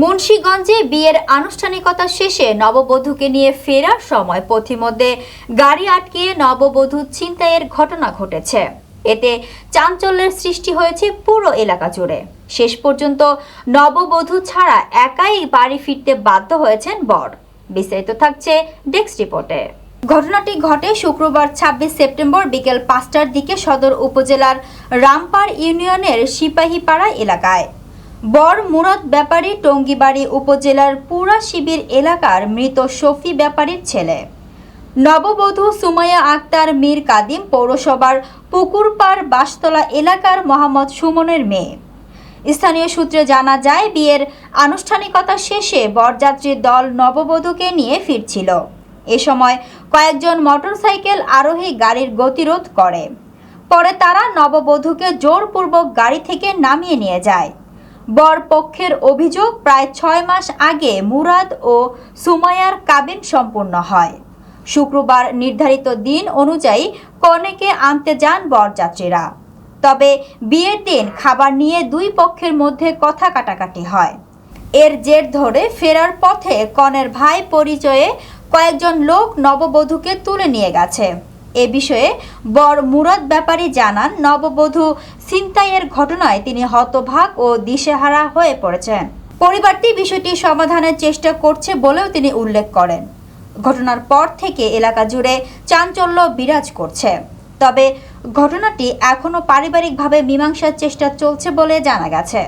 মুন্সীগঞ্জে বিয়ের আনুষ্ঠানিকতা শেষে নববধূকে নিয়ে ফেরার সময় পথিমধ্যে গাড়ি আটকিয়ে নববধূ ছিনতাইয়ের ঘটনা ঘটেছে। এতে চাঞ্চল্যের সৃষ্টি হয়েছে পুরো এলাকা জুড়ে। শেষ পর্যন্ত নববধূ ছাড়া একাই বাড়ি ফিরতে বাধ্য হয়েছেন বর। বিস্তারিত থাকছে ডেস্ক রিপোর্টে। ঘটনাটি ঘটে শুক্রবার ২৬ সেপ্টেম্বর বিকেল পাঁচটার দিকে সদর উপজেলার রামপার ইউনিয়নের সিপাহীপাড়া এলাকায়। বর মুরাদ ব্যাপারী টঙ্গিবাড়ি উপজেলার পুরা শিবির এলাকার মৃত শফি ব্যাপারীর ছেলে। নববধূ সুমাইয়া আক্তার মীর কাদিম পৌরসভার পুকুরপাড় বাসতলা এলাকার মোহাম্মদ সুমনের মেয়ে। স্থানীয় সূত্রে জানা যায়, বিয়ের আনুষ্ঠানিকতা শেষে বরযাত্রীর দল নববধূকে নিয়ে ফিরছিল। এ সময় কয়েকজন মোটরসাইকেল আরোহী গাড়ির গতিরোধ করে। পরে তারা নববধূকে জোরপূর্বক গাড়ি থেকে নামিয়ে নিয়ে যায়। বর পক্ষের অভিযোগ প্রায় ছয় মাস আগে মুরাদ ও সুমায়ার কাবিন সম্পূর্ণ হয়। শুক্রবার নির্ধারিত দিন অনুযায়ী কনেকে আনতে যান বরযাত্রীরা। তবে বিয়ের দিন খাবার নিয়ে দুই পক্ষের মধ্যে কথা কাটাকাটি হয়। এর জের ধরে ফেরার পথে কনের ভাই পরিচয়ে কয়েকজন লোক নববধূকে তুলে নিয়ে গেছে। এ বিষয়ে বর মুরাদ ব্যাপারী জানান, নববধূ ছিনতাইয়ের ঘটনায় তিনি হতভাগ ও দিশেহারা হয়ে পড়েছেন। পরিবারটি বিষয়টি সমাধানের চেষ্টা করছে বলেও তিনি উল্লেখ করেন। ঘটনার পর থেকে এলাকা জুড়ে চাঞ্চল্য বিরাজ করছে। তবে ঘটনাটি এখনও পারিবারিকভাবে মীমাংসার চেষ্টা চলছে বলে জানা গেছে।